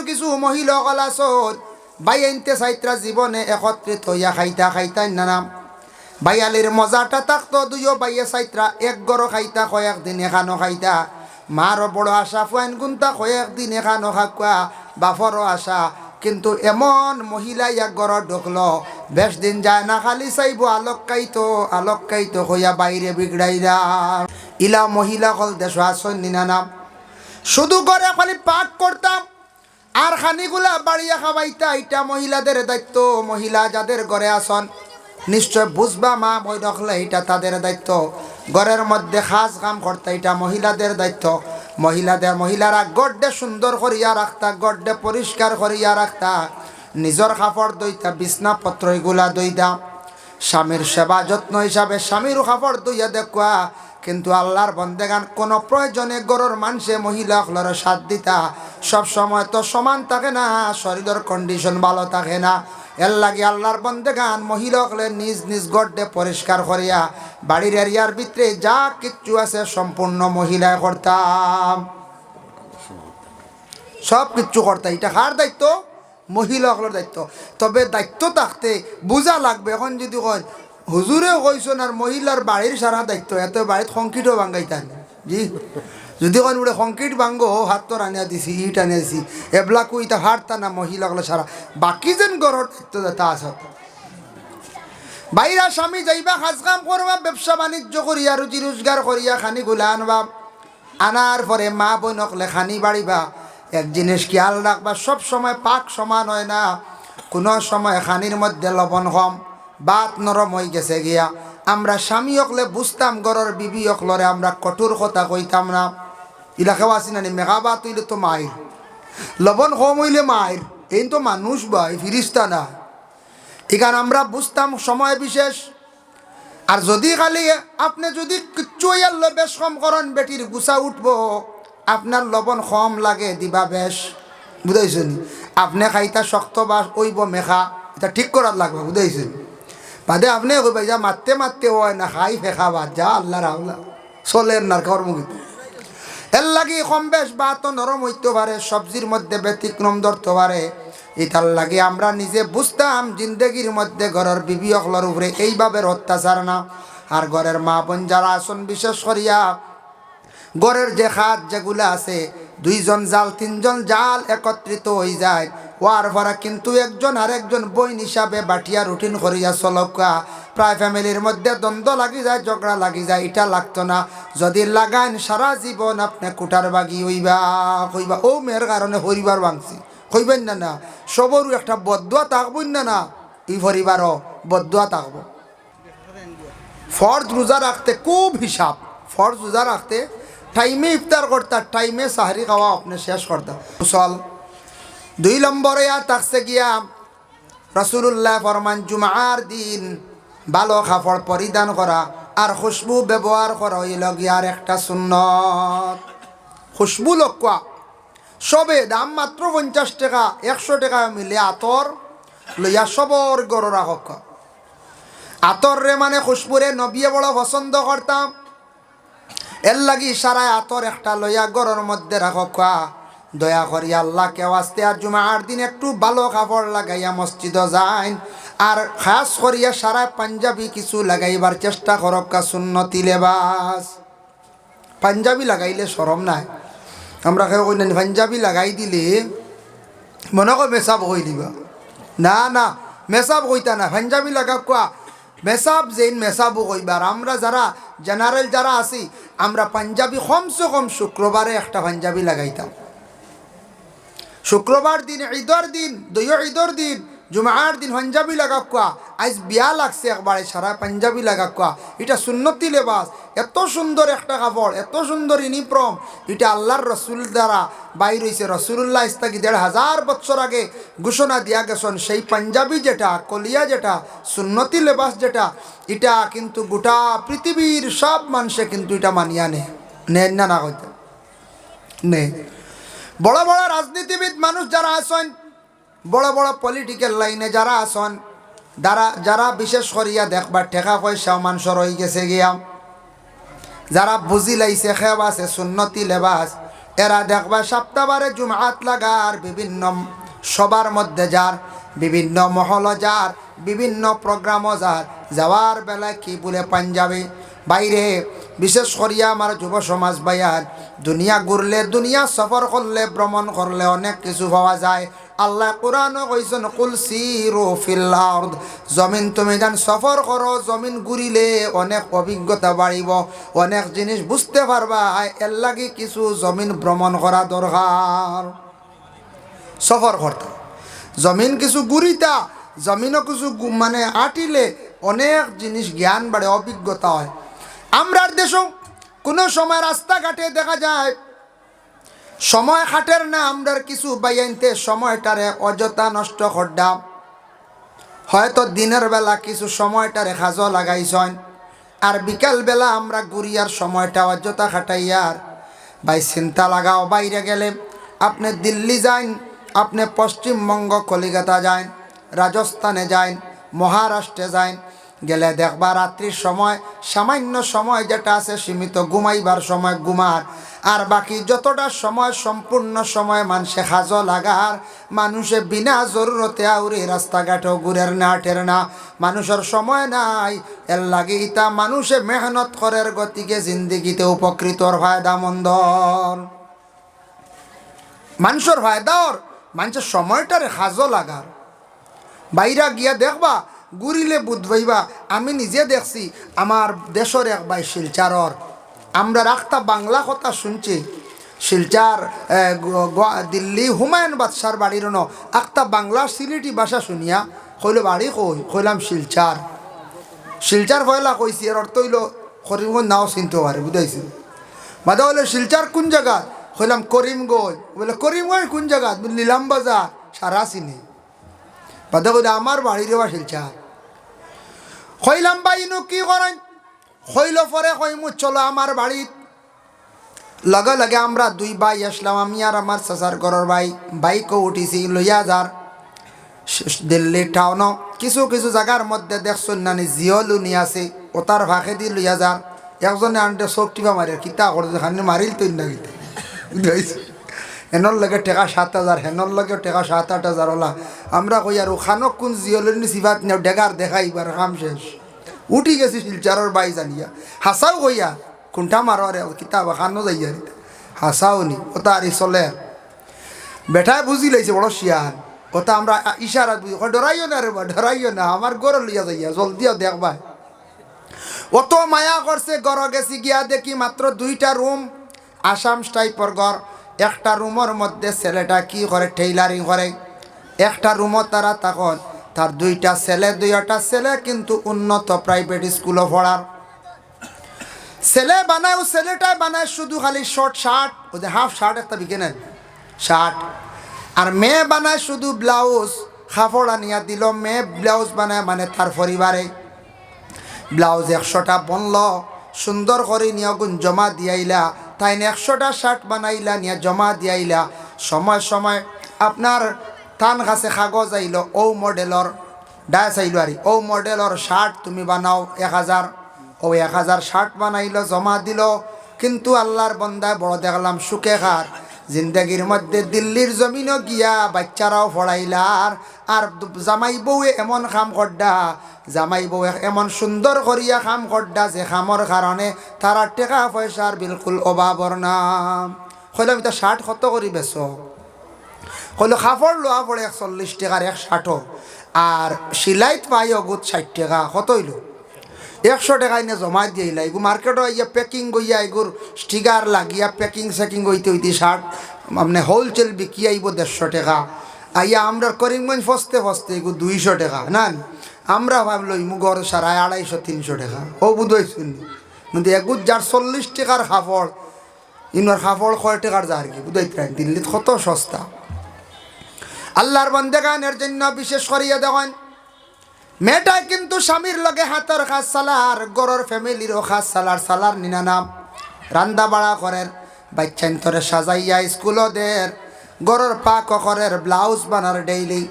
কিছু কিছু মহিলা কলাসন বাই আনতে সাইত্রা জীবনে একত্রিত হইয়া খাইতা খাইতা নানাম বাইয়ালির মজাটা থাকতো দুইও বাইয়ে সাইত্রা এক গড় খাইতা, কয়েক দিন এখানো খাইতা। মারও বড় আশা ফুয়াইন গুন্তা কয়েক দিন এখানো খাকুয়া বাফরও আশা, কিন্তু এমন মহিলা এক গড় ঢুকলো। বেশ দিন যায় না খালি চাইব আলোকাইতো আলোকাইতো হইয়া বাইরে বিগড়াইরা ইলা মহিলা কল দেশ আসন নিনানাম শুধু করে খালি পাক করতাম আর খানিগুলা বাড়িয়া খাবাইতা এটা মহিলাদের দায়িত্ব, মহিলা যাদের ঘরে আসন, নিশ্চয় বুঝবা মা বই রাখলে এটা তাদের দায়িত্ব। ঘরের মধ্যে খাস কাম করতে এটা মহিলাদের দায়িত্ব। মহিলাদের, মহিলারা গড্ডে সুন্দর করিয়া রাখতা, গড্ডে পরিষ্কার করিয়া রাখতা। নিজের কাপড় দইতা বিছনাপত্র এগুলা দইতা স্বামীর সেবা যত্ন হিসাবে স্বামীরও কাপড় দইয়া দেখুয়া কিন্তু আল্লাহর বন্দেগান কোনো প্রয়োজনে গরুর মানুষে মহিলা হলর সাথ দিতা। সব সময় তো সমান থাকে না, শরীরের কন্ডিশন ভালো থাকে না। এর লাগে আল্লাহর বন্দেগান মহিলা হলে নিজ নিজ গড্ডে পরিষ্কার করিয়া, বাড়ির এরিয়ার ভিতরে যা কিচ্ছু আছে সম্পূর্ণ মহিলায় করতাম। সব কিচ্ছু করতে, এটা কার দায়িত্ব? মহিলাগুলোর দায়িত্ব। তবে দায়িত্ব থাকতে বোঝা লাগবে। এখন যদি কয় হুজুরেও কইসন আর মহিলার বাড়ির সারা দায়িত্ব এত বাড়িত সংকিটও ভাঙ্গাইতান জি, যদি কোন উড়ে সংকিট ভাঙ্গো হাত তো আনিয়া দিছি ইট আনিয়া দিছি এবলাকো ইটা হারতা না মহিলাগুলো সারা বাকি যেন গড়র দায়িত্ব তা আছে। বাইরা স্বামী যাইবা কাজ কাম করবা ব্যবসা বাণিজ্য করিয়া রুজি রোজগার করিয়া খানি গুলা আনবা। আনার পরে মা বোনকলে খানি বাড়িবা এক জিনিস খেয়াল রাখবা সব সময় পাক সমান হয় না। কোনো সময় খানির মধ্যে লবণ কম। বাত নরম হয়ে গেছে গিয়া। আমরা স্বামী অকলে বুঝতাম গরর বিবি অকলরে আমরা কঠোর কথা কইতাম না। ইলাকাও আসি না মেঘা বাত হইলে তো মায়ের লবণ কম হইলে মায়ের এই তো মানুষ বা ফিরিস্তা না এখানে আমরা বুঝতাম সময় বিশেষ। আর যদি খালি আপনি যদি কিচ্ছু ইয়াল্লো বেশ কম করেন বেটির গুছা উঠবো। আপনার লবণ কম লাগে, দিবা বেশ। বুঝাইছেন আপনি খাইতা শক্ত বা ওইব মেখা। এটা ঠিক করার লাগবে বুঝাইছেন বাদে আপনি কইবা যা মারতে মারতে হয় না খাই ফেখা বাদ, যা আল্লাহ রাহুল্লাহ চলের না কর্মগীত এর লাগি কম বেশ বা তো নরম হইতে পারে, সবজির মধ্যে ব্যতিক্রম ধরতে পারে। এটার লাগে আমরা নিজে বুঝতাম, জিন্দগির মধ্যে ঘরের বিবি অকলার উপরে এইভাবে অত্যাচার না। আর ঘরের মা বোন যারা আসন বিশেষ করিয়া গড়ের যে খাত যেগুলো আছে, দুইজন জাল, তিনজন জাল একত্রিত হয়ে যায়। ওয়ার ভরা কিন্তু একজন আর একজন বইন হিসাবে বাটিয়া রুটিন করিয়া চলকা। প্রায় ফ্যামিলির মধ্যে দ্বন্দ্ব লাগি যায়, ঝগড়া লাগি যায়, এটা লাগতো না। যদি লাগান সারা জীবন আপনি কুটার বাগি হইবা, কইবা, ও মেয়ের কারণে হরিবার ভাঙছি। কইবেন না না। সবরও একটা বদুয়া থাকবেন না না। এই পরিবারও বদুয়া থাকব। ফর্জ রোজা রাখতে খুব হিসাব। ফর্জ রোজা রাখতে টাইমে ইফতার করতা, টাইমে সাহারি খাওয়া আপনি শেষ করতা। মুসল দুই নম্বরে আর থাকছে গিয়া রসুল্লাহ ফরমান জুমার দিন ভালো কাপড় পরিধান করা আর খুশবু ব্যবহার করা হইল গিয়ার একটা সুন্নত। খুশবু লক্ষ্য সবে দাম মাত্র পঞ্চাশ টাকা, একশো টাকা মিলে আতর লইয়া সবর গড় রাখক। আতর রে মানে খুশবুরে নবিয়ে বড় পছন্দ করতাম। এর লাগি সারায় আতর একটা লইয়া গড়ের মধ্যে রাখো খা দয়া করি আল্লাহকে আসতে আর জুমার দিন একটু ভালো কাপড় লাগাইয়া মসজিদ যাইন। আর খাস করিয়া সারা পাঞ্জাবি কিছু লাগাইবার চেষ্টা করক কা সুন্নতি লেবাস। পাঞ্জাবি লাগাইলে সরম নাই। আমরা কেউ কই পাঞ্জাবি লাগাই দিলে মনে কর মেসাব কই দিবা না না, মেসাব কইতা না। পাঞ্জাবি লাগা কোয়া? মেসাব যেইন মেসাবও কইবার আমরা যারা, জেনারেল যারা আছি, আমরা পাঞ্জাবি কমসে কম শুক্রবারে একটা পাঞ্জাবি লাগাইতাম। শুক্রবার দিন, ঈদর দিন দইয় ঈদর দিন, জুমার দিন পাঞ্জাবি লাগা কোয়া আজ বিয়া লাগছে একবারে, সারা পাঞ্জাবি লাগা কোয়া এটা সুন্নতি লেবাস। এত সুন্দর একটা কাপড়, এত সুন্দর ইউনিফর্ম। এটা আল্লাহর রসুল দ্বারা বাইর হয়েছে রসুল্লাহ ইস্তাকি দেড় হাজার বছর আগে ঘোষণা দিয়া গেছেন, সেই পাঞ্জাবি যেটা, কলিয়া যেটা, সুন্নতি লেবাস যেটা, এটা কিন্তু গোটা পৃথিবীর সব মানুষে কিন্তু এটা মানিয়া নে নেন না না কইতে। নে। বড় বড় রাজনীতিবিদ মানুষ যারা আছেন, বড় বড় পলিটিক্যাল লাইনে যারা আসন যারা যারা বিশেষ করিয়া দেখবার ঠেকা পয়সা মানুষের হয়ে গেছে গিয়া। যারা বুঝি লাইছে খেব আছে, সুন্নতি লেবাস, এরা দেখবা সপ্তাহবারে জুমাত লাগার বিভিন্ন সবার মধ্যে যার, বিভিন্ন মহল যার, বিভিন্ন প্রোগ্রামও যার, যাওয়ার বেলায় কি বলে পাঞ্জাবি? বাইরে, বিশেষ করিয়া আমার যুব সমাজ বাইয়ার দুনিয়া ঘুরলে, দুনিয়া সফর করলে, ভ্রমণ করলে অনেক কিছু পাওয়া যায়। আল্লাহ কোরআনও কইছেন, কুল সিরু ফিল আরদ। জমিন তুমি যান সফর করো, জমিন ঘুরিলে অনেক অভিজ্ঞতা বাড়িব, অনেক জিনিস বুঝতে পারবা। এর লাগি কিছু জমিন ভ্রমণ করা দরকার। সফর করতে। জমিন কিছু ঘুরিতা, জমিনও কিছু মানে আটিলে অনেক জিনিস জ্ঞান বাড়ে, অভিজ্ঞতা হয়। আমরার দেশও কোনো সময় রাস্তাঘাটে দেখা যায়, সময় খাটের না আমরার কিছু বাইয়াইনতে সময়টারে অযথা নষ্ট করডাম হয়তো দিনের বেলা কিছু সময়টারে খাজো লাগাইছন আর বিকাল বেলা আমরা গুড়িয়ার সময়টা অযথা খাটাইয়ার ভাই চিন্তা লাগাও বাইরে গেলে। আপনি দিল্লি যান আপনি পশ্চিমবঙ্গ কলিকাতা যান রাজস্থানে যান মহারাষ্ট্রে যান গেলে দেখবা রাত্রির সময়, সামান্য সময় যেটা আছে সীমিত ঘুমাইবার সময় ঘুমার। আর বাকি যতটা সময় সম্পূর্ণ সময় মানুষে সাজ লাগার, মানুষে বিনা জরুরতে আউরে রাস্তাঘাটও ঘুরের না, টের না। মানুষের সময় নাই, এর লাগে ইতা মানুষে মেহনত করের গতিকে জিন্দিগিতে উপকৃতর ফায়দা মন্দর মানুষের ফায়দার মানুষের সময়টারে সাজো লাগার। বাইরা গিয়া দেখবা ঘুরিলে বুধবাইবা আমি নিজে দেখছি আমার দেশের এক ভাই শিলচারর আমরা রাখতা বাংলা কথা শুনছি। শিলচার দিল্লি হুমায়ুন বাদশার বাড়ির ন, আখতা বাংলা সিলেটি ভাষা শুনিয়া কইল, বাড়ি কই? কইলাম, শিলচার। শিলচার পয়লা কইছি, এর অর্থ হইল, করিমগঞ্জ নাও চিনতে পারে বুঝাইছি। মাদা বলে, শিলচার কোন জায়গা? কইলাম, করিমগঞ্জ। বলে, করিমগঞ্জ কোন জায়গা? নিলাম বাজার, সারা চিনি। বাদা কইলে আমার বাড়ির বা শিলচার কইলাম বাইনু কি করেন? কইল পরে কইমু চলো আমার বাড়িত। লগে লগে আমরা দুই ভাই আসলাম, আমি আর আমার চাচার ঘরের ভাই। বাইকও উঠিছি, লইয়া যার। দিল্লি টাউন কিছু কিছু জায়গার মধ্যে দেখছুন নানি জিয়লুনি আছে ওতার ভাষে দি লইয়া যার। একজনে আনতে চোখ টিপা মারে কিতা করে মারিল তুই না হেনর লগে টেকা সাত হাজার হেনর লগে টেকা সাত আট হাজার ওলা আমরা কই আর খানক কোন জিয়লুনি সিবাত নেও ডেগার দেখাইবার কাম শেষ। উঠি গেছি শিলচারর বাই জানিয়া হাসাও কইয়া কোনটা মারো রে কিতাব খানো যাইয়া রে হাসাও নি ওটা আর চলে। বেটায় বুঝি লাইছে বড় শিয়ান ওটা আমরা ইশারা বুঝি ডরাইও না রে বা ডরাইও না আমার গড় লইয়া যাইয়া জলদিও দেখবা অত মায়া করছে গড় গেছি গিয়া দেখি মাত্র দুইটা রুম আসাম টাইপর ঘর একটা রুমের মধ্যে ছেলেটা কি করে টেইলারিং করে? একটা রুমও তারা তখন, তার দুইটা ছেলে দুইটা ছেলে কিন্তু উন্নত প্রাইভেট স্কুলে পড়ার। ছেলে বানায়, ও ছেলেটাই বানায় শুধু খালি শর্ট শার্ট ওদের হাফ শার্ট একটা বিকে নেন শার্ট আর মেয়ে বানায় শুধু ব্লাউজ কাপড় আনিয়া দিল, মেয়ে ব্লাউজ বানায় মানে তার পরিবারে। ব্লাউজ একশোটা বনল, সুন্দর করে নিয়ে গুণ জমা দিয়াইলা তাই একশোটা শার্ট বানাইলা, নিয়ে জমা দিয়াইলা। সময় সময় আপনার থান কাছে কাগজ আইল ও মডেলর ডায়াস আইল আর ও মডেলর শার্ট তুমি বানাও এক হাজার ও এক হাজার শার্ট বানাইল, জমা দিল। কিন্তু আল্লাহর বন্দায় বড় দেখলাম সুখে খার জিন্দগির মধ্যে দিল্লির জমিনও গিয়া বাচ্চারাও পড়াইলার আর জামাই বউয়ে এমন কাম করডা জামাই বউয়ে এমন সুন্দর করিয়া কাম করডা যে কামর কারণে তারা টেকা পয়সার বিলকুল অভাবর নাম। কইলাম এটা শার্ট কত করি বেচ। কইলো কাপড় লোয়া পড়ে একচল্লিশ টাকার এক ষাটো আর সিলাইত পাই অগুত ষাট টাকা কত হইল একশো টাকা এনে জমা দিয়ে দিয়েলা এগু মার্কেটও ইয়া প্যাকিং গইয়া এগুর স্টিকার লাগিয়া পেকিং সেকিং হইতে হইতে শার্ট মানে হোলসেল বিকি আইব দেড়শো টাকা। আইয়া আমরা করিমগঞ্জ ফসতে ফসতে এগু দুইশো টাকা, না? আমরা ভাবলো ইমু গড় সারায় আড়াইশো, তিনশো টাকা। ও বুধই শুনি। কিন্তু এগুর যার চল্লিশ টাকার কাপড় ইনার কাপড় কয় টাকার যার কি? বুঝাই দিল্লিত কত সস্তা। আল্লাহর বন্দেগানের জন্য বিশেষ করিয়া দেখেন মেয়েটাই কিন্তু স্বামীর লগে হাতের খাস সালার, গরর ফ্যামিলিরও খাস সালার সালার নিনা নাম। রান্দা বাড়া করেন বাচ্চান তোরে সাজাইয়া স্কুলও দের গরর পাক করের ব্লাউজ বানার ডেইলি।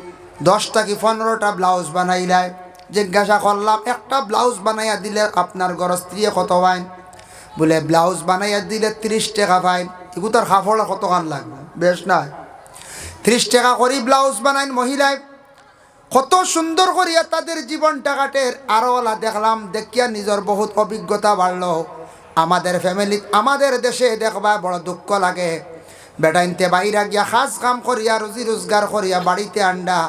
দশটা কি পনেরোটা ব্লাউজ বানাইলায় জিজ্ঞাসা করলাম, একটা ব্লাউজ বানাইয়া দিলে আপনার গর স্ত্রী কত পাইন বলে, ব্লাউজ বানাইয়া দিলে ত্রিশ টাকা পাইন এগু তার কাপড় কত কান লাগবে? বেশ নাই। ত্রিশ টাকা করি ব্লাউজ বানাইন মহিলায়। কত সুন্দর করিয়া তাদের জীবনটা কাটের আরও ওলা দেখলাম, দেখিয়া নিজের বহুত অভিজ্ঞতা বাড়লো। আমাদের ফ্যামিলি আমাদের দেশে দেখবা বড় দুঃখ লাগে। বেটাইনতে বাইরা গিয়া খাস কাম করিয়া, রুজি রোজগার করিয়া, বাড়িতে আন্ডা।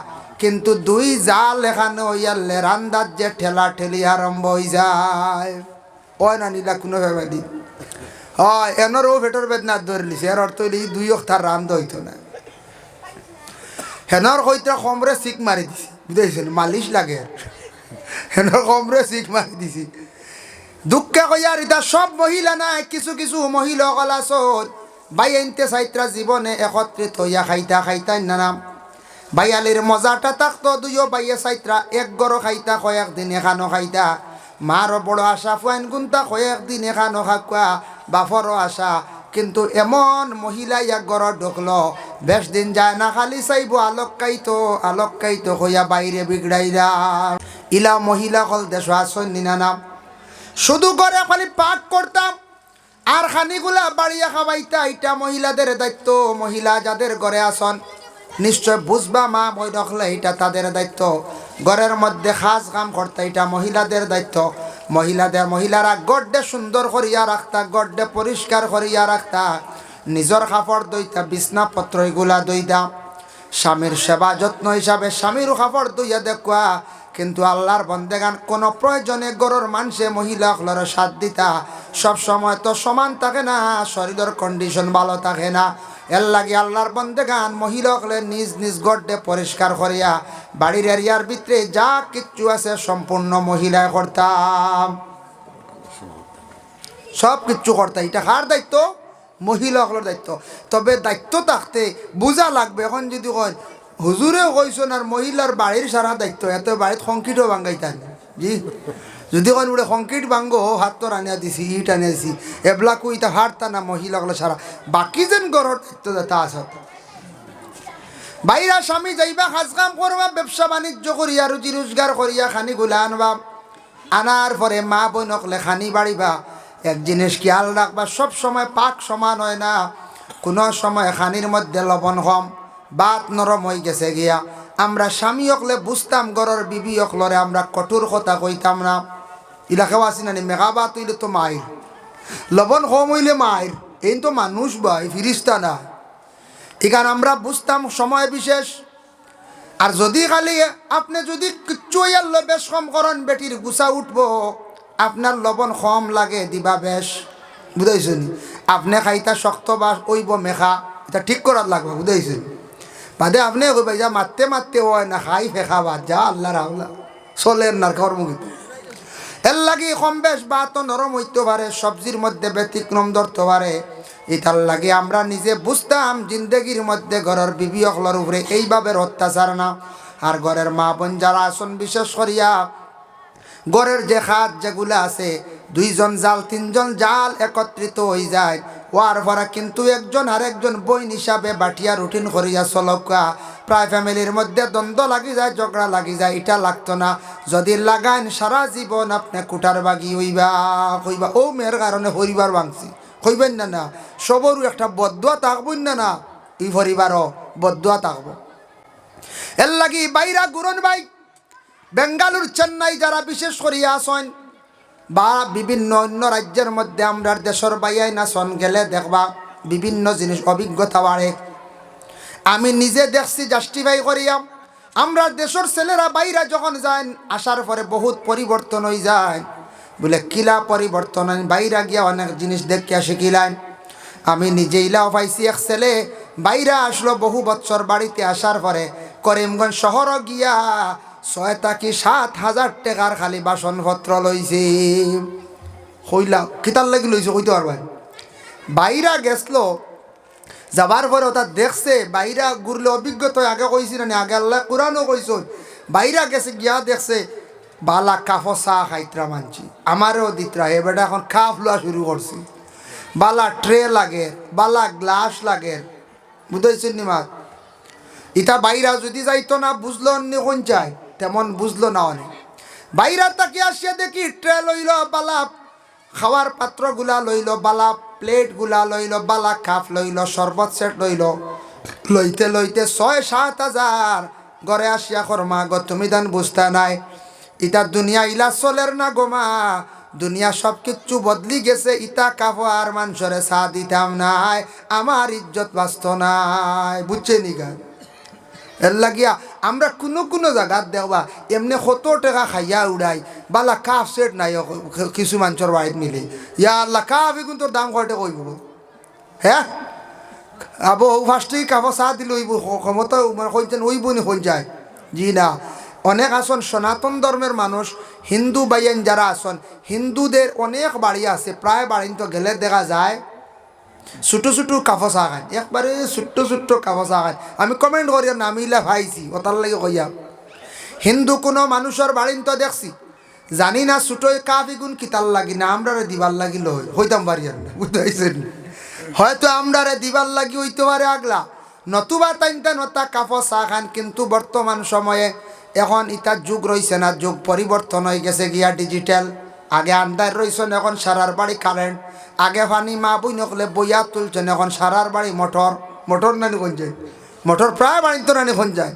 কিন্তু দুই জাল এখানে হইয়ালে রান্দার যে ঠেলা ঠেলি আরম্ভ হয়ে যায়। ওই না নিলা কোনো ফ্যামিলি হয়, এনরও ভেটর বেদনা ধরে লিছে এর অর্থ হইলে দুই অক্টার রান্ধ হইতো না। হেনর কইতে কমরে চিক মারি দিছি। বুঝাইছেন মালিশ লাগে। হেনর কমরে চিক মারি দিছি। দুঃখে কইয়ার ইতা সব মহিলা নাই, কিছু কিছু মহিলা কলা চল। বাই আনতে চাইত্রা জীবনে একত্রিত হইয়া খাইতা খাইতাই নানাম বাইয়ালির মজাটা থাকতো দুইও বাইয়ে চাইত্রা এক গড় খাইতা কয়েকদিন এখানো খাইতা। মারও বড় আশা ফুয়াইন গুন্তা কয়েকদিন এখানো খাকুয়া বাফরও আশা কিন্তু এমন মহিলা এক গড় ঢুকলো। বেশ দিন যায় না, খালি চাইব আলোক কাইতো আলোক কাইতো হইয়া বাইরে বিগড়াইরা ইলা মহিলা কল দেশ আসন নিনানাম শুধু ঘরে খালি পাক করতাম আর খানিগুলা বাড়িয়া খাবাইতা এটা মহিলাদের দায়িত্ব, মহিলা যাদের ঘরে আসন। নিশ্চয় বুঝবা মা বই রাখলে এটা তাদের দায়িত্ব। ঘরের মধ্যে খাস কাম করতে, এটা মহিলাদের দায়িত্ব। মহিলাদের, মহিলারা গড্ডে সুন্দর করিয়া রাখতা, গড্ডে পরিষ্কার করিয়া রাখতা। নিজের কাপড় দইতা বিছনাপত্র এগুলা দইতা স্বামীর সেবা যত্ন হিসাবে স্বামীর কাপড় দইয়া দেখুয়া। কিন্তু আল্লাহর বন্দেগান কোনো প্রয়োজনে গরুর মানুষে মহিলা হলর সাথ দিতা। সব সময় তো সমান থাকে না, শরীরের কন্ডিশন ভালো থাকে না। এর লাগে আল্লাহর বন্দেগান মহিলা হলে নিজ নিজ গড্ডে পরিষ্কার করিয়া বাড়ির এরিয়ার ভিতরে যা কিচ্ছু আছে সম্পূর্ণ মহিলায় করতাম। সব কিচ্ছু করতে এটা কার দায়িত্ব? মহিলাগুলোর দায়িত্ব। তবে দায়িত্ব থাকতে বোঝা লাগবে। এখন যদি কয়, হুজুরেও কইসন আর মহিলার বাড়ির সারা দায়িত্ব, এত বাড়িত সংকিটও ভাঙ্গাইতান জি। যদি কন উড়ে সংকিট ভাঙ্গো হাত তো আনিয়া দিছি, ইট আনিয়া দিছি এবলাকো ইটা হারতা না মহিলাগুলো সারা। বাকি যেন গড়র দায়িত্ব তা আছে। বাইরা স্বামী যাইবা কাজ কাম করবা, ব্যবসা বাণিজ্য করিয়া রুজি রোজগার করিয়া, খানি গুলা আনবা। আনার পরে মা বোনকলে খানি বাড়িবা এক জিনিস খেয়াল রাখবা সব সময় পাক সমান হয় না। কোনো সময় খানির মধ্যে লবণ কম। বাত নরম হয়ে গেছে গিয়া। আমরা স্বামী অকলে বুঝতাম গরর বিবি অকলরে আমরা কঠোর কথা কইতাম না। ইলাকাও আসি না মেঘা বাত হইলে তো মায়ের লবণ কম হইলে মায়ের এই তো মানুষ ভাই ফিরিস্তা না এখানে আমরা বুঝতাম সময় বিশেষ আর যদি খালি আপনি যদি কিচ্ছু ইয়াল্ল বেশ কম করেন বেটির গুছা উঠবো আপনার লবণ কম লাগে দিবা বেশ বুঝাইছেন আপনি খাইতা শক্ত বা ওইব মেখা এটা ঠিক করার লাগবে বুঝাইছেন বাদে আপনি কইবা যা মারতে মারতে হয় না খাই ফেখা বাদ যা আল্লাহ রাহুলা চলেন না কর্মগীত এর লাগি কম বেশ বা তো নরম হইতে পারে, সবজির মধ্যে ব্যতিক্রম ধরতে পারে। এটার লাগে আমরা নিজে বুঝতাম, জিন্দগির মধ্যে ঘরের বিবি অকলার উপরে এইভাবে অত্যাচার না। আর ঘরের মা বোন যারা আসন বিশেষ করিয়া ঘরের যে হাত যেগুলো আছে, দুইজন জাল, তিনজন জাল একত্রিত হয়ে যায়। ওয়ার ভরা কিন্তু একজন আর একজন বইন হিসাবে বাটিয়া রুটিন করিয়া চলকা। প্রায় ফ্যামিলির মধ্যে দ্বন্দ্ব লাগি যায়, ঝগড়া লাগি যায়, এটা লাগতো না। যদি লাগাইন সারা জীবন আপনি কুটার বাগি হইবা কইবা ও মেয়ের কারণে হরিবার ভাঙছি। কইবেন না না। সবরও একটা বদুয়া থাকবই না না। এই পরিবারও বদুয়া থাকব। এর লাগি বাইরা গুরন বাই বেঙ্গালুর চেন্নাই যারা বিশেষ করিয়া আসেন বা বিভিন্ন অন্য রাজ্যের মধ্যে আমরা দেশের বাইয়াই নাচন গেলে দেখবা বিভিন্ন জিনিস অভিজ্ঞতা বাড়ে। আমি নিজে দেখছি জাস্টিফাই করিয়া আমরা দেশের ছেলেরা বাইরা যখন যায় আসার পরে বহুত পরিবর্তন হয়ে যায়। বলে কিলা পরিবর্তন? বাইরা গিয়া অনেক জিনিস দেখিয়া শিখিলেন আমি নিজে ইলাও পাইছি এক ছেলে, বাইরা আসলো বহু বছর বাড়িতে আসার পরে, করিমগঞ্জ শহর গিয়া ছয়টা কি সাত হাজার টাকার খালি বাসনপত্র লইছে কইলা কিতার লাগি লইছে কইতে পারবেন বাইরা গেছলো, যাবার পরে ওটা দেখছে, বাইরা ঘুরলে অভিজ্ঞতা আগে কইছি না আগে আল্লাহ কোরআনও কইস বাইরা গেছে, গিয়া দেখছে, বালা কাফো চাহ খাইত্রা মানছি, আমারও দিত্রা। বেটা এখন খাফ লোয়া শুরু করছি। বালা ট্রে লাগে, বালা গ্লাস লাগে। বুঝাইছেন নি মা? ইটা বাইরা যদি যাইতো না, বুঝলো অন্য কোন চাই তেমন বুঝলো না অনেক। বাইরা তাকে আসিয়া দেখি ট্রে লইল বালাপ, খাওয়ার পাত্রগুলা লইল বালাপ, প্লেটগুলা লইল বালা কাপ লইল, শরবত সেট লইল। লইতে লইতে ছয়, সাত হাজার ঘরে আসিয়া কর্মা গ, তুমি দান বুঝতা নাই। ইটা দুনিয়া ইলা চলের না গোমা দুনিয়া সব কিচ্ছু বদলি গেছে ইটা কাপো আর মানুষরে চা দিতাম নাই, আমার ইজ্জত বাঁচত নাই। বুঝছে নি গা এর লাগিয়া আমরা কোনো কোনো জায়গাত দেওয়া, এমনি কত টাকা খাইয়া উড়াই বালা কাপ সেট নাই কিছু মানুষের বাড়িত মিলে। ইয়া আল্লাহ কাপ এখন তোর দাম কয়টা কইব হ্যাঁ আবো ফার্স্টেই কাপ চা দিল ওইব ক্ষমতা মানে কইছেন ওইব নি কই যায়। জি না। অনেক আসন সনাতন ধর্মের মানুষ, হিন্দু বাইয়েন যারা আসন হিন্দুদের অনেক বাড়ি আছে প্রায় বাড়ি তো গেলে দেখা যায়। ছোটো ছোটো কাপো চা খায় একবারে ছোট্ট ছোট্ট কাপো চা খায় আমি কমেন্ট করি নামিলা ভাইছি ওটার লাগে কইয়া হিন্দু কোনো মানুষের বাড়িন তো দেখছি। জানি না ছোটোই কাপ ইগুন কিতাল লাগি, না আমরা দিবার লাগিল হইতাম পারি আর বুঝতে হয়তো আমরা দিবার লাগি হইতে পারে আগলা। নতুবা তাইনতা নতা কাপো চা খান কিন্তু বর্তমান সময়ে এখন ইতার যুগ রয়েছে না, যুগ পরিবর্তন হয়ে গেছে গিয়া ডিজিটাল আগে আন্দার রয়েছেন এখন সারার বাড়ি কারেন্ট আগে পানি মা বই নকলে বইয়া তুলছেন এখন সারার বাড়ি মোটর মোটর নানি কোন যায়? মোটর প্রায় বাড়ি তো নানি কোন যায়?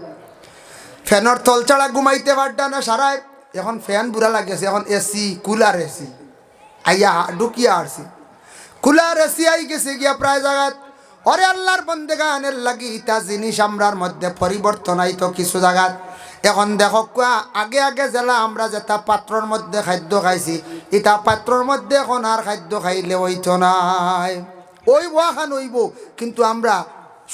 ফ্যানের তল ছাড়া ঘুমাইতে পারটা না সারায় এখন ফ্যান বুড়া লাগেছে, এখন এসি কুলার এসি আইয়া ঢুকিয়া আসছি কুলার এসি আই গেছে গিয়া প্রায় জায়গাত অরে আল্লাহর বন্দে গানের লাগি ইটা জিনিস আমরার মধ্যে পরিবর্তন আইতো কিছু জায়গাত এখন দেখো কুয়া আগে আগে জেলা আমরা যেটা পাত্রর মধ্যে খাদ্য খাইছি, ইটা পাত্রর মধ্যে এখন আর খাদ্য খাইলে হইতো নাই। ওই খান হইব, কিন্তু আমরা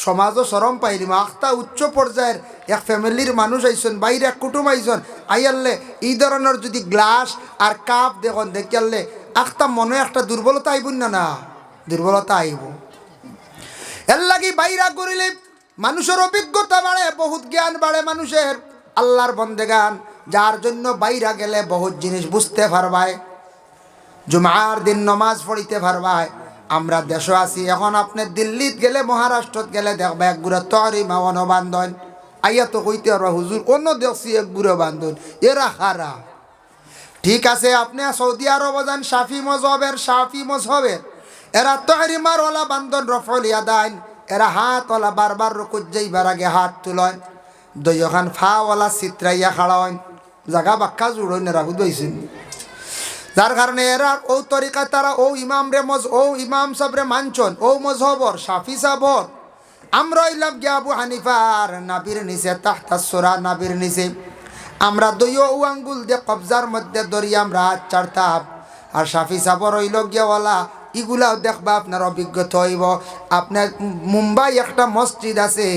সমাজও সরম পাইলিম আখতা উচ্চ পর্যায়ের এক ফ্যামিলির মানুষ আইসন, বাইরে এক কুটুম আইসন, আইয়াল্লে এই ধরনের যদি গ্লাস আর কাপ দেখুন, দেখিয়াল্লে আখতা মনে একটা দুর্বলতা আইব না না, দুর্বলতা আইব। এর লাগি বাইরা করিলে মানুষের অভিজ্ঞতা বাড়ে, বহুত জ্ঞান বাড়ে মানুষের। আল্লাহর বন্দেগান, যার জন্য বাইরা গেলে বহুত জিনিস বুঝতে পারবায়, জুমার দিন নমাজ পড়িতে পারবায়। আমরা দেশে আছি, এখন আপনি দিল্লিত গেলে, মহারাষ্ট্রত গেলে দেখবা এক গুড়া তরি মাওয়ান বান্ধন আইয়া তো কইতে পারবা, হুজুর, অন্য দেখছি এক বান্ধন, এরা হারা ঠিক আছে, আপনি সৌদি আরব যান শাফি মজহবের শাফি মজহবের এরা তহরিমার ওলা বান্ধন রফলিয়া দাইন এরা হাত ওলা বারবার রুকুত যাইবার আগে হাত তুলন দইখান ফা ওলা চিত্রাইয়া খাড়াওয়ান জাগা বাক্কা জুড়ই না রাখু দইছেন যার কারণে এরা ও তরিকা তারা ও ইমাম রে মজ ও ইমাম সাবরে মানছন ও মজহবর সাফি সাবর। আমরা ইলাম গিয়া আবু হানিফার নাবির নিচে তাহতাসরা নাবির নিচে। আমরা দইও ও আঙ্গুল দিয়ে কবজার মধ্যে দরিয়া আমরা হাত চারতাম আর সাফি সাবর হইল গিয়াওয়ালা ইগুলাও দেখবা আপনার অভিজ্ঞতা হইব। আপনার মুম্বাই একটা মসজিদ আছে,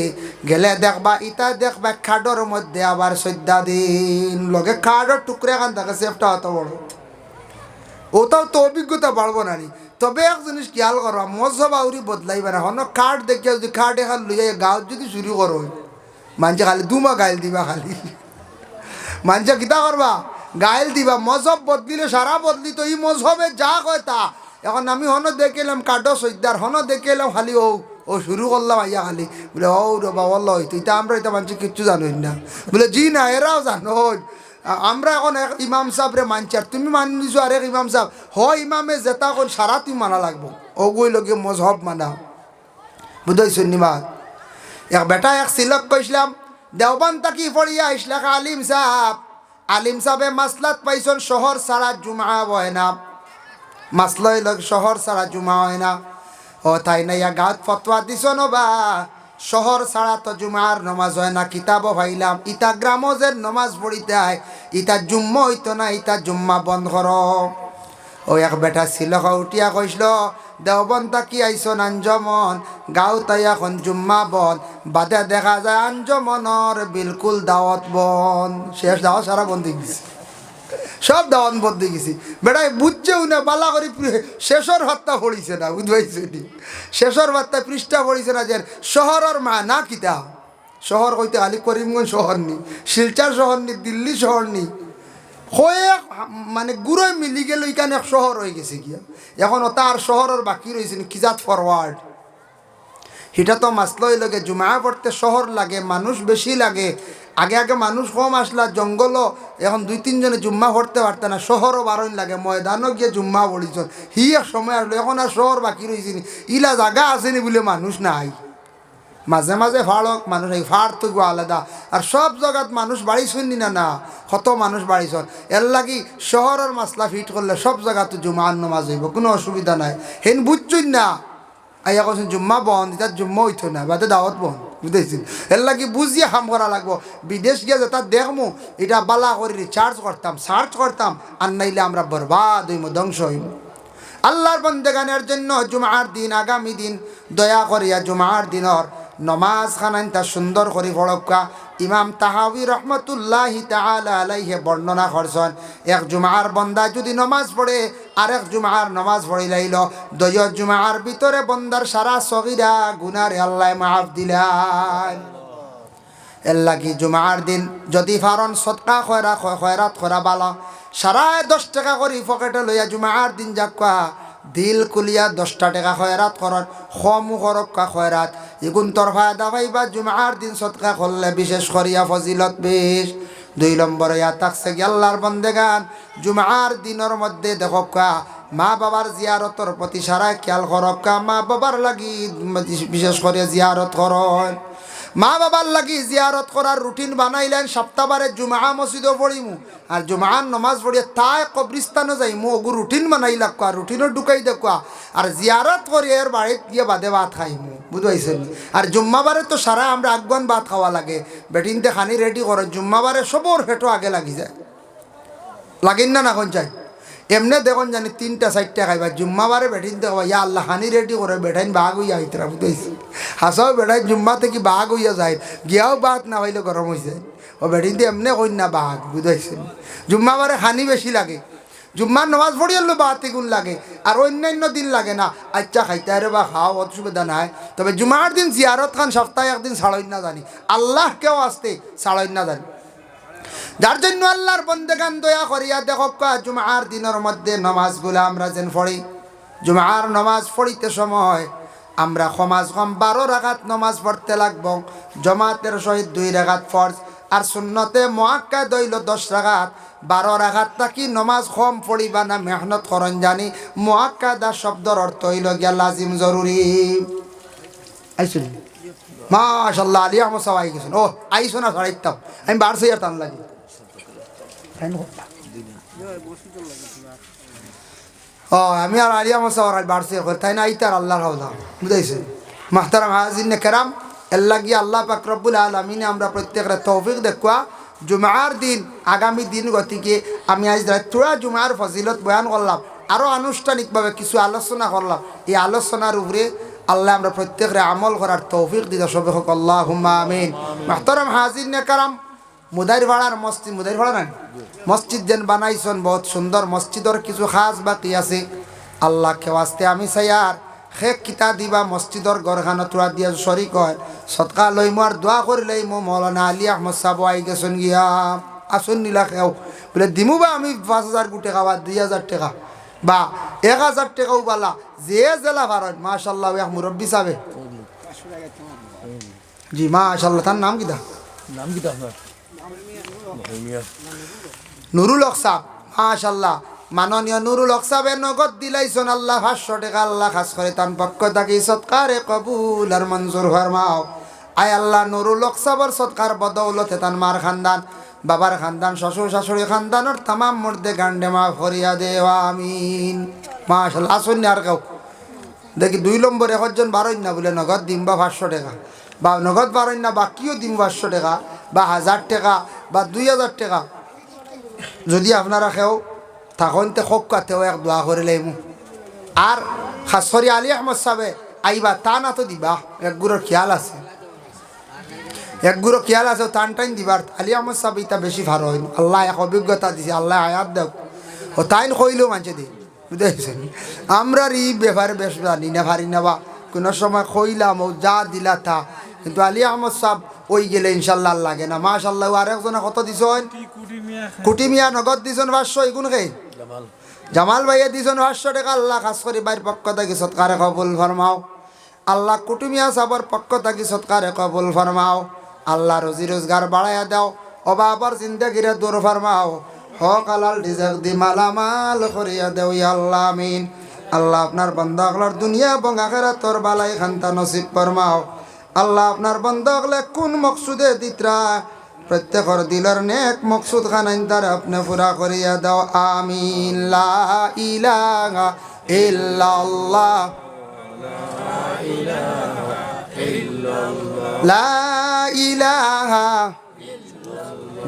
গেলে দেখবা ইটা দেখবা খাডর মধ্যে আবার সদ্যা দিন। লগে খাডর টুকরে খান থাকে সেফটা অত বড়। ওটাও তো অভিজ্ঞতা বাড়বো না নি। তবে এক জিনিস খেয়াল করবা মজহব আউরি বদলাইবে না। হন কাঠ দেখিয়া যদি কাঠ এখান লইয়া গাঁৱত যদি চুরি করো মানুষে খালি দুমা গাইল দিবা খালি। মানুষে কিতা করবা? গাইল দিবা, মজহব বদলিলে সারা বদলি, তো এই মজহবে যা কয় তা। এখন আমি হন দেখিলাম কাঠো সৈদার হন দেখিলাম খালি ও ও শুরু করলাম আইয়া খালি। বলে ও রবা বল্ল হইতো এটা আমরা এটা মানুষ কিচ্ছু জানোই না। বলে জি না এরাও জানো আমরা এখন এক ইমাম সাহেবরে মানছি আর তুমি মানি নিছো আর এক ইমাম সাহেব হ ইমামে জেতা কোন সারা তুমি মানা লাগবো। ও গই লগে মজহব মানা। বুঝাইছ নিমা এক বেটা এক সিলক কইসলাম দেওবান তাকি পড়িয়া ইসলাক আলিম সাহেব আলিম সাহেবে মাসলাত পাইছন শহর সারা জুমা হয় না। মাসলই লগ শহর সারা জুমা হয় না। ও তাই না ইয়া গাঁত ফতোয়া দিছ বা শহর ছাড়া তো জুমার নমাজ হয় না, কিতাবও ভাইলাম ইতা গ্রামও যে নমাজ পড়িতে হয় ইতা জুম্ম হইতো না, ইতা জুম্মা বন্ধ কর। ও এক বেটা ছিল উঠিয়া কইসল দেওবন তাকি আইসন আঞ্জমন গাঁও তাই এখন জুম্মা বন বাদে দেখা যায় আঞ্জমনর বিলকুল দাওয়াত বন শেষ দাওয়াত সারা বন্ধ গেছে সব দাওয়ান বদলে গেছি। বেড়াই বুঝছেও না, বালা করে শেষর হত্যা পড়িছে না, বুঝবাইছে শেষর হত্যা পৃষ্ঠা পড়িছে না যে শহরের মা না কিতা শহর কইতে খালি করিমগঞ্জ শহর নি, শিলচার শহর নি, দিল্লি শহর নি। হয়ে মানে গুড়োয় মিলি গেল, এখানে এক শহর হয়ে গেছে গিয়া। এখন তার শহরের বাকি রয়েছে কিজাত ফরওয়ার্ড সেটা তো মাসলই লাগে জুমা পড়তে শহর লাগে, মানুষ বেশি লাগে। আগে আগে মানুষ কম আসলা, জঙ্গলও, এখন দুই তিনজনে জুম্মা পড়তে পারতে না, শহরও বারণ লাগে, ময়দানও গিয়ে জুম্মা পড়িছন। হি এক সময় আসলো, এখন আর শহর বাকি রয়েছে নি। ইলা জায়গা আসেনি বলে মানুষ নাই। মাঝে মাঝে ফাড়ক, মানুষ এই ফাড় তো আলাদা। আর সব জায়গাত মানুষ বাড়ি শুননি না না, কত মানুষ বাড়ি শোন এর লাগি শহরের মাসলা ফিট করলে সব জায়গাতে জুমার নমাজ হইব, কোনো অসুবিধা নাই। হেন বুঝছুন না আইয়া কছেন জুম্মা বন্ধ তার জুম্মা হইতো না বা দাওয়াত বন্ধ। বুঝতেছি এর লাগি বুঝিয়ে কাম করা লাগবো। বিদেশ গিয়ে যেটা দেখমু এটা বালা করে রিচার্জ করতাম সার্চ করতাম, আর নাইলে আমরা বরবাদ হইম, ধ্বংস হইম। আল্লাহর বন্দেগানের জন্য জুমার দিন, আগামী দিন, দয়া করিয়া জুমার দিনর নমাজ খানান তা সুন্দর করে ফড়ক্কা ইমাম তাহাবি রহমতুল্লাহি আলাইহে বর্ণনা করছেন, এক জুমার বন্দা যদি নমাজ পড়ে, আরেক জুমার নমাজ পড়ি লাইল দয় জুমার ভিতরে বন্দার সারা সগিরা গুনারে আল্লাহ মাফ দিলেন। এল্লা কি জুমার দিন যদি ফারন সৎকা খয়রা খয়রাত খরা বালা, সারায় দশ টাকা করি পকেটে লইয়া জুমার দিন যাকা দিল কুলিয়া দশটা টাকা খয়রাত করন খমু করক্কা খয়রাত ইগুন তরফা ফায়দা বা জুমার দিন সৎকা করলে বিশেষ করিয়া ফজিলত বেশ। দুই নম্বর, ইয়া থাকছে গেল্লার বন্দে গান জুমার দিনের মধ্যে দেখক্কা মা বাবার জিয়ারতর প্রতি সারা খেয়াল করক্কা মা বাবার লাগি বিশেষ করে জিয়ারত করন। মা বাবার লাগি জিয়ারত করার রুটিন বানাইলেন, সপ্তাহবারে জুমা মসজিদও পড়িমু। আর জুমার নমাজ পড়িয়ে তাই কবরিস্তানও যাইমু ওগু রুটিন বানাই লাগা রুটিনও ঢুকাই দেখুয়া আর জিয়ারত করি এর বাড়িত গিয়ে বাদে ভাত খাইমু বুঝবাইছেন আর জুম্মাবারে তো সারা আমরা আগবান ভাত খাওয়া লাগে। বেটিনতে খানি রেডি করে, জুম্মাবারে সবর হেঁটো আগে লাগি যায়। লাগিন না না, কোন চাই? এমনি দেখুন জানি তিনটা, চারটা খাইবা। জুম্মাবারে বেঠিন দেখবা ইয়া আল্লাহ, হানি রেডি করে বেঠাইন, বাঘ হইয়া আইতরা বুঝতেছি। হাসাও বেঠাই জুম্মা থেকে বাঘ হইয়া যায়? গিয়াও বাঘ না হইলে গরম যায় ও বেঠিন দিয়ে এমনি কই না বাঘ বুঝাইছেন জুম্মাবারে হানি বেশি লাগে। জুম্মার নমাজ পড়ি আনলো বাহাতি গুণ লাগে। আর অন্যান্য দিন লাগে না। আচ্ছা খাইতে আরে বা খাওয়া অসুবিধা নাই। তবে জুমার দিন জিয়ারত খান সপ্তাহে একদিন ছাড়ই না জানি। আল্লাহ কেউ আসতে ছাড়ই না জানি। যার জন্য আল্লাহর বন্দেগান দয়া করিয়া দেখো জুমার দিনের মধ্যে নমাজগুলো আমরা যেন পড়ি। জুমার নমাজ পড়িতে সময় আমরা সমাজ কম বারো রাগাত নমাজ পড়তে লাগব, জমাতের সহিত দুই রাগাত ফর্জ, আর শূন্যতে মহাক্কা দইল দশ রাগাত বারো রাগাত থাকি নমাজ কম পড়িবা না মেহনত করন জানি মহাক্কা দা শব্দর অর্থ হইল গিয়া লাজিম জরুরি। আইসুন। মাশাল্লাহ আলী আহমদ সাহ আই গেছেন ও আইসো না সরাইতাম আমি বারশো ইয়ার টান লাগি। ও আমি আর আলী আহমদ সাহ বারশো তাই না আইতার আল্লাহর হাওলা বুঝাইছে মাহতারাম হাজিন কেরাম এল্লা গিয়ে আল্লাহ পাক রব্বুল আলমিনে আমরা প্রত্যেকের তৌফিক দেখুয়া জুমার দিন আগামী দিন গতিকে আমি আজ তোরা জুমার ফজিলত বয়ান করলাম আরও আনুষ্ঠানিকভাবে কিছু আলোচনা করলাম এই আলোচনার উপরে আল্লাহ আমরা প্রত্যেকের আমল করার তৌফিক দিদা সবে হোক আল্লাহ হুম্মা আমিন মাহতারাম হাজির নে কারাম মুদাইর ভাড়ার মসজিদ মুদাইর ভাড়া নাই? মসজিদ যেন বানাইছন বহুত সুন্দর মসজিদর কিছু খাস বাকি আছে। আল্লাহ খেওয়াস্তে আমি চাই আর শেষ কিতা দিবা মসজিদর গড়খানো তোরা দিয়া শরিক হয়। সৎকা লইমু আর দোয়া করে লইমু মৌলানা আলী আহমদ সাহ আই গেছন গিয়া। আসুন নিলা খেও। বলে দিমু বা আমি পাঁচ হাজার কোটি টাকা বা দুই হাজার টাকা। বা এক হাজার টাকাও বালা যে জেলা ভারত মাশাল্লাহ এক মুরব্বী সাবে জি মাশাল্লাহ তার নাম কিতা? নাম কি আপনার নুরুল হক সাহ মাশাল্লাহ মাননীয় নুরুল হক সাহেবের নগদ দিলাইছন আল্লাহ পাঁচশো টাকা, আল্লাহ খাস করে তান পক্ষ থাকি সৎকারে কবুল আর মঞ্জুর ফরমাও। আয় আল্লাহ, নুরুল হক সাহেবের সৎকার বদৌলতে তান মার খানদান, বাবার খানদান, শ্বশুর শাশুড়ি খানদানের তামাম মর্দে গান্ডে মা ফরিয়া দেওয়া আমিন। মাশাল্লাহ আসুন আর কেউ। দেখি দুই নম্বর একজন বারোই না বলে নগদ দিম বা পাঁচশো টাকা। বা নগদ বারোই না বাকিও দিম পাঁচশো টাকা। বা হাজার টাকা বা দুই হাজার টাকা। যদি আপনারা খেও তখন তে কাতেও এক দোয়া করে লাইমু আর খাস করে আলী আহমদ সাহেবে আইবা তা না দিবা, এক গুড়োর খেয়াল আছে। এক গুঁড়ো খেয়াল আছে, টান টাইন দিবার আলী আহমদ সাহেব ইটা বেশি ভালো হয়। আল্লাহ এক অভিজ্ঞতা দিছে, আল্লাহ আয়াত দেখ ও তাইন কইলেও মানছে দি বুঝেছেন আমরা ই ব্যাপারে বেশ জানি না ভারি না বা কোনো সময় কইলাম ও যা দিলা তা। কিন্তু আলী আহমদ সাহেব ওই গেলে ইনশাল্লাহ লাগে না। মাশাল্লাহ আর একজনে কত দিছেন? কুটি মিয়া নগদ দিছেন পাঁচশো এগুন কে? জামাল। ভাইয়া দিছেন পাঁচশো টাকা। আল্লাহ খাস করে বাইর পক্ষ থাকি সৎকারে কবুল ফরমাও। আল্লাহ কুটুমিয়া সাবর পক্ষ থাকি সৎকারে কবুল ফরমাও। আল্লাহ রুজি রোজগার বাড়াইয়া দাও। অবাবর জিন্দগিরে দূর ফরমাও। হক আলাল রিজক দি মালামাল করিয়া দেও আল্লাহ আমিন। আল্লাহ আপনার বন্দাগলার দুনিয়া এবং আখেরাতর বালাই খান্তা নসিব ফরমাও। আল্লাহ আপনার বন্ধকলে কোন মকসুদে দিত্রা? প্রত্যেকর দিলর নেক মকসুদ খানাইন তার আপনি পুরা করিয়া দাও। আমিন। লা লা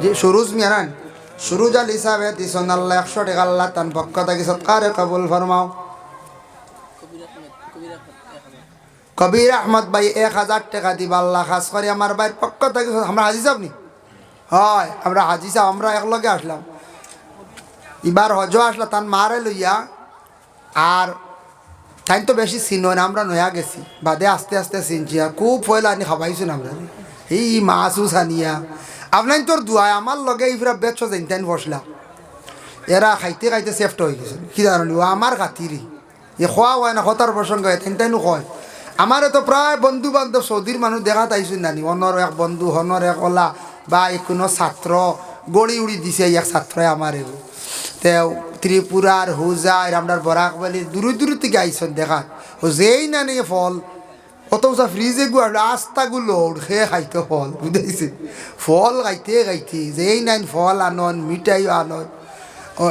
জি, সুরুজ মিয়ারান সুরুজ আল হিসাবে দিছন আল্লাহ একশো টাকা আল্লাহ তান পক্ষ থাকি সৎকারে কবুল ফরমাও। কবির আহমদ ভাই এক হাজার টাকা দিবা, আল্লাহ খাস করে আমার ভাইয়ের পক্ষ থেকে। আমরা হাজি সাহেব নি? হয়, আমরা হাজি সাহেব আমরা একলগে আসলাম। এবার হজ আসলা তার মারে লইয়া, আর তাই তো বেশি চিনো না, আমরা নয়া গেছি। বাদে আস্তে আস্তে চিনছি আর খুব ফয়লা আনি খাবাইছুন আমরা। এই মাছ আনিয়া। আপনার তোর দুয়ায়, আমার লগে এইফরা বেচ যাইন তাই বসলা। এরা খাইতে খাইতে সেফট হয়ে গেছে। কি জানি আমার খাতিরি। এ খোয়া হয় না খতার প্রসঙ্গ হয় তাই তাইনো কয়। আমার তো প্রায় বন্ধু বান্ধব সৌদির মানুষ দেখা তাইছুন নানি। অনর এক বন্ধু, হনর এক ওলা বা কোনো ছাত্র গড়ি উড়ি দিছে এক ছাত্র আমার এগো তে ত্রিপুরার হুজার আপনার বরাক বালি দূরে দূরে থেকে আইসন দেখা ও যেই না নিয়ে ফল অত উঁচা ফ্রিজে গু আর আস্তাগুলো খেয়ে খাইতে ফল বুঝাইছে ফল খাইতে খাইতে, যেই নাইন ফল আনন মিঠাই আনন।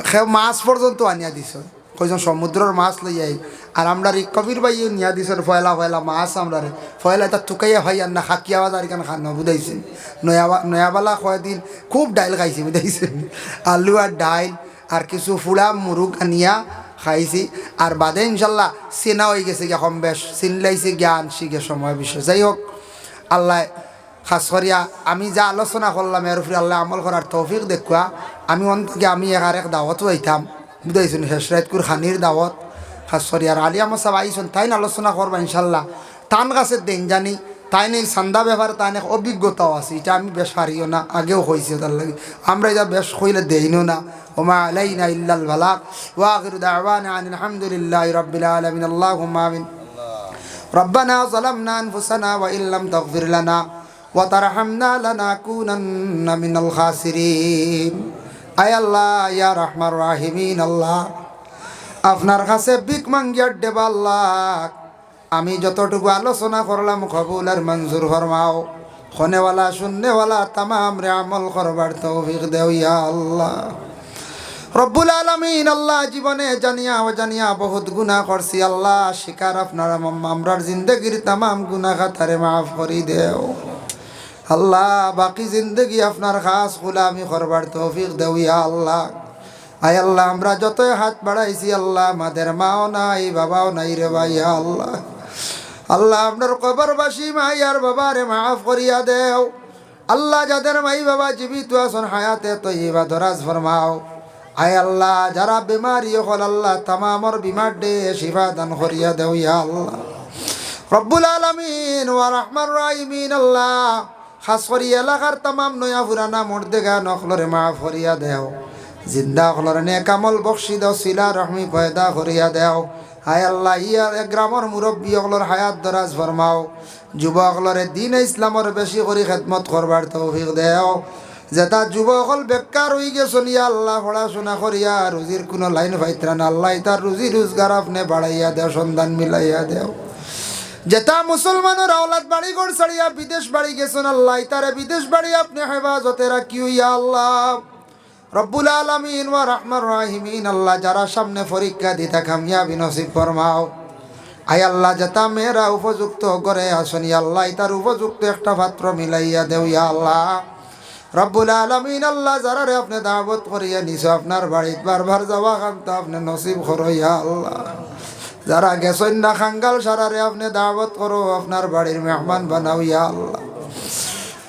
সে মাছ পর্যন্ত আনিয়া দিছ কইজন সমুদ্রের মাছ লই আই আর আমরা এই কবির ভাই নিয়া দিছ ফয়লা ফয়লা মাছ আমরা রে। ফয়লা এটা টুকাইয়া ভাই আর না খাকিয়া বাজার কেন খান বুঝাইছেন নয়া নয়াবালা কয়দিন খুব ডাইল খাইছি বুঝাইছেন আলু আর ডাইল আর কিছু ফুলা, মুরুগ আনিয়া খাইছি। আর বাদে ইনশাল্লাহ চেনা হয়ে গেছে গিয়া কম বেশ চিনলাইছে জ্ঞান, শিখে সময় বিষয় যাই হোক, আল্লাহ খাস করিয়া আমি যা আলোচনা করলাম, এর উপরে আল্লাহ আমল করার তৌফিক দেখুয়া। আমি অন্তকে আমি একার এক দাওয়াতও হইতাম বুঝাইছেন হেসরাইতকুর খানির দাওয়াত। খাস করিয়া আর আলিয়া মশাব আইসন তাই না আলোচনা করবা ইনশাল্লাহ তান গাছের দেন জানি তাই নেই সান্দা ব্যাপারে তাই এক অভিজ্ঞতাও আছে এটা আমি বেশ হারিও না আগেও হয়েছে তার লাগে আমরা এটা বেশ হইলে দেইনও না ওমা আলাইনা ইল্লাল বালাক ওয়াখিরু দাওয়ানা আনিল হামদুলিল্লাহি রাব্বিল আলামিন আল্লাহুম্মা আমিন ربنا ظلمنا أنفسنا وإن لم تغفر لنا وترحمنا لنكونن من الخاسرين আয় আল্লাহ ইয়া রহমান রাহিমিন আল্লাহ আপনার কাছে বিক মাঙ্গিয়ার দেব আল্লাহ আমি যতটুকু আলোচনা করলাম কবুল আর মঞ্জুর ফরমাও। খনেওয়ালা শূন্যওয়ালা তামাম রে আমল করবার তৌফিক দেও ইয়া আল্লাহ। রব্বুল আলমিন, আল্লাহ জীবনে জানিয়া ও জানিয়া বহুত গুণা করছি। আল্লাহ শিকার আপনার আমরার জিন্দগির তামাম গুণা খাতারে মাফ করি দেও। আল্লাহ বাকি জিন্দগি আপনার খাস গুলামি করবার তৌফিক দেও ইয়া আল্লাহ। আয় আল্লাহ, আমরা যতই হাত বাড়াইছি, আল্লাহ আমাদের মাও নাই, বাবাও নাই রে ভাই আল্লাহ। আল্লাহ আপনার কবরবাসী মাই আর বাবারে মাফ করিয়া দেও। আল্লাহ যাদের মাই বাবা জীবিত আছেন, হায়াতে তৈবা দরাজ ফরমাও। আয় আল্লাহ, যারা বেমারি হল, আল্লাহ তামামর বিমার ডে শিফা দান করিয়া দেও, ইয়া আল্লাহ। রব্বুল আলমিন, ওয়া রহমান রাহিমিন, আল্লাহ, খাস করি এলাকার তামাম নয়া ফুরানা মর্দেগা নখলরে মাফ করিয়া দেও। জিন্দা হলরে নে কামল বক্সি দাও শিলা রহমি পয়দা করিয়া দেও। হায় আল্লাহ, ইয়ার গ্রামর মুরব্বী হলর হায়াত দরাজ ফরমাও। যুবকলরে দিন ইসলামর বেশি করে খেদমত করবার তৌফিক দেও। যেটা যুবকল বেকার হয়ে গেছেন ইয়া আল্লাহ পড়াশোনা করিয়া, রুজির কোনো লাইন পাইতরান আল্লাহ তার রুজি রোজগার আপনি বাড়াইয়া দেও, সন্ধান মিলাইয়া দেও। যেটা মুসলমানের আওলাদ বাড়ি ঘর ছাড়িয়া বিদেশ বাড়ি গেছেন আল্লাহ তারে বিদেশ বাড়ি আপনি হেফাজতে রাখি ইয়া আল্লাহ। রব্বুল আলমিন ওয়া রহমান রাহিমিন, আল্লাহ যারা সামনে পরীক্ষা দিতে কামিয়াবি নসিব ফরমাও। আই আল্লাহ যেটা মেয়েরা উপযুক্ত করে আসনি আল্লাহ তার উপযুক্ত একটা পাত্র মিলাইয়া দেও, ইয়া আল্লাহ। রব্বুল আলমিন, আল্লাহ যারা রে আপনি দাওয়াত করিয়া নিছো, আপনার বাড়িত বারবার যাওয়া খান্ত আপনি নসিব করো, ইয়া আল্লাহ। যারা গেছেন না, খাঙ্গাল সারারে আপনি দাওয়াত করো, আপনার বাড়ির মেহমান বানাও, ইয়া আল্লাহ।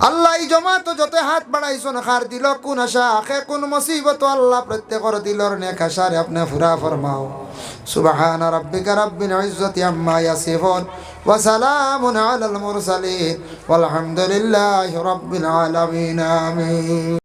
আল্লাহ জমা তো যত হাত বাড়াইছন, খার দিল, কোন আশা? আখে কোন মুসিবত? আল্লাহ প্রত্যেকর দিলর নেক আশারে আপনি ফুরা ফরমাও। সুবহান রাব্বিকা রাব্বিল ইজ্জতি আম্মা ইয়াসিফুন ওয়া সালামুন আলাল মুরসালিন। ওয়ালহামদুলিল্লাহি রাব্বিল আলামিন, আমিন।